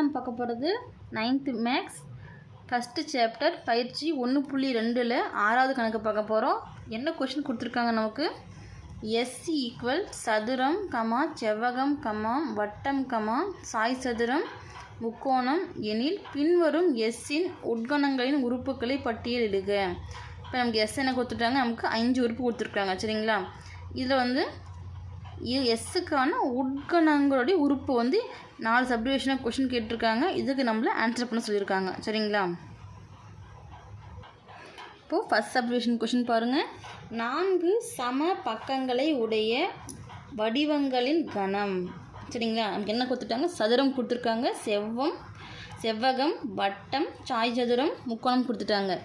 நம்ம பார்க்க போகிறது நைன்த்து மேக்ஸ் ஃபஸ்ட்டு சாப்டர் பயிற்சி ஒன்று புள்ளி ரெண்டில் ஆறாவது கணக்கு பார்க்க போகிறோம் என்ன கொஷின் கொடுத்துருக்காங்க நமக்கு? எஸ்சி ஈக்குவல் சதுரம் கமா செவ்வகம் கமா வட்டம் கமா சாய் சதுரம் முக்கோணம் எனில் பின்வரும் எஸ்ஸின் உட்கணங்களின் உறுப்புகளை பட்டியலிடுக இப்போ நமக்கு எஸ் என்ன கொடுத்துட்டாங்க? நமக்கு அஞ்சு உறுப்பு கொடுத்துருக்காங்க. சரிங்களா? இதில் வந்து எஸ்ஸுக்கான உட்கணங்களுடைய உறுப்பு வந்து நாலு சப்டிவிஷனாக கொஷின் கேட்டிருக்காங்க. இதுக்கு நம்மளை ஆன்சர் பண்ண சொல்லியிருக்காங்க. சரிங்களா? இப்போது ஃபஸ்ட் சப்டிவிஷன் கொஷின் பாருங்கள் நான்கு சம பக்கங்களை உடைய வடிவங்களின் கணம். சரிங்களா? நமக்கு என்ன கொடுத்துட்டாங்க? சதுரம் கொடுத்துருக்காங்க. செவ்வம் செவ்வகம் வட்டம் சாய் சதுரம் முக்கோணம் கொடுத்துட்டாங்க.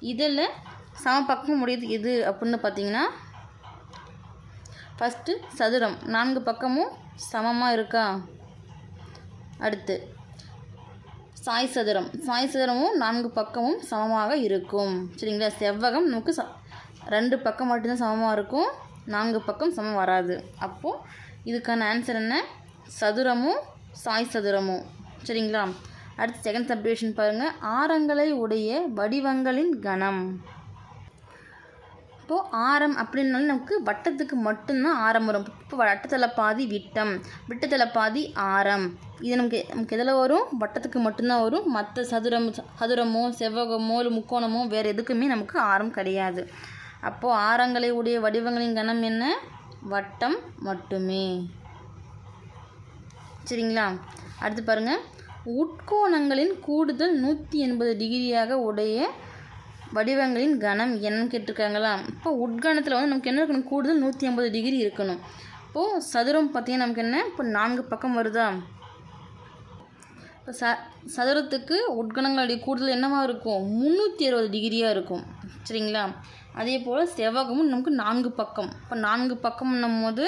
இதில் சம பக்கம் உடையது எது? அப்படின்னு பார்த்தீங்கன்னா ஃபஸ்ட்டு சதுரம். நான்கு பக்கமும் சமமாக இருக்கா? அடுத்து சாய் சதுரம். சாய் சதுரமும் நான்கு பக்கமும் சமமாக இருக்கும். சரிங்களா? செவ்வகம் நமக்கு ச ரெண்டு பக்கம் மட்டும்தான் சமமாக இருக்கும். நான்கு பக்கம் சமம் வராது. அப்போது இதுக்கான ஆன்சர் என்ன? சதுரமும் சாய் சதுரமும். சரிங்களா? அடுத்து செகண்ட் சப்டிவிஷன் பாருங்கள் ஆரங்களை உடைய வடிவங்களின் கணம். இப்போது ஆரம் அப்படின்னாலும் நமக்கு வட்டத்துக்கு மட்டும்தான் ஆரம் வரும். இப்போ வட்டத்தில் பாதி விட்டம் விட்டத்தில் பாதி ஆரம். இது நமக்கு நமக்கு எதில் வரும்? வட்டத்துக்கு மட்டும்தான் வரும். மற்ற சதுரம் சதுரமோ செவ்வகமோ இல்லை முக்கோணமோ வேறு எதுக்குமே நமக்கு ஆரம் கிடையாது. அப்போது ஆரங்களை உடைய வடிவங்களின் கணம் என்ன? வட்டம் மட்டுமே. சரிங்களா? அடுத்து பாருங்கள் உட்கோணங்களின் கூடுதல் நூற்றி எண்பது டிகிரியாக உடைய வடிவங்களின் கணம் என்னன்னு கேட்டிருக்காங்களா இப்போ உட்கணத்தில் வந்து நமக்கு என்ன இருக்கணும்? கூடுதல் நூற்றி ஐம்பது டிகிரி இருக்கணும். இப்போது சதுரம் பார்த்திங்கன்னா நமக்கு என்ன? இப்போ நான்கு பக்கம் வருதா? இப்போ ச சதுரத்துக்கு உட்கணங்களுடைய கூடுதல் என்னவாக இருக்கும்? முந்நூற்றி அறுபது டிகிரியாக இருக்கும். சரிங்களா? அதே போல் செவ்வகமும் நமக்கு நான்கு பக்கம். இப்போ நான்கு பக்கம்னும் போது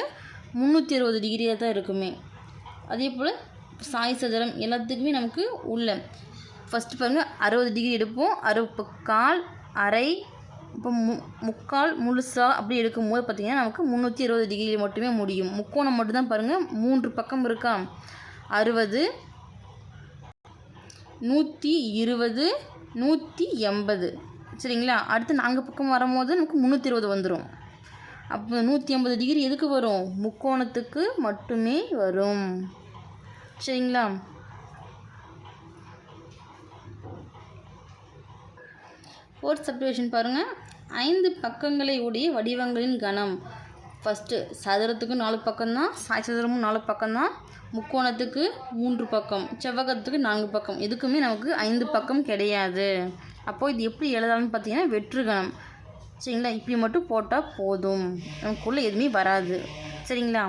முந்நூற்றி அறுபது டிகிரியாக தான் இருக்குமே. அதே போல் சாய் சதுரம் எல்லாத்துக்குமே நமக்கு உள்ள. ஃபஸ்ட்டு பாருங்கள் அறுபது டிகிரி எடுப்போம். அறுபது கால் அரை இப்போ மு முக்கால் முழுசாக அப்படி எடுக்கும்போது பார்த்திங்கன்னா நமக்கு முந்நூற்றி இருபது டிகிரி மட்டுமே முடியும். முக்கோணம் மட்டும்தான் பாருங்கள் மூன்று பக்கம் இருக்கா? அறுபது நூற்றி இருபது நூற்றி எண்பது. சரிங்களா? அடுத்து நாங்கள் பக்கம் வரும்போது நமக்கு முந்நூற்றி இருபது வந்துடும் அப்போ நூற்றி ஐம்பது டிகிரி எதுக்கு வரும்? முக்கோணத்துக்கு மட்டுமே வரும். சரிங்களா? ஃபோர்த் சப்டிவிஷன் பாருங்கள் ஐந்து பக்கங்களை உடைய வடிவங்களின் கணம். ஃபஸ்ட்டு சதுரத்துக்கு நாலு பக்கம்தான் சாய் சதுரமும் நாலு பக்கம்தான் முக்கோணத்துக்கு மூன்று பக்கம் செவ்வகத்துக்கு நான்கு பக்கம். எதுக்குமே நமக்கு ஐந்து பக்கம் கிடையாது. அப்போது இது எப்படி எழுதலாம்னு பார்த்தீங்கன்னா வெற்று கணம். சரிங்களா? இப்படி மட்டும் போட்டால் போதும். நமக்குள்ளே எதுவுமே வராது. சரிங்களா?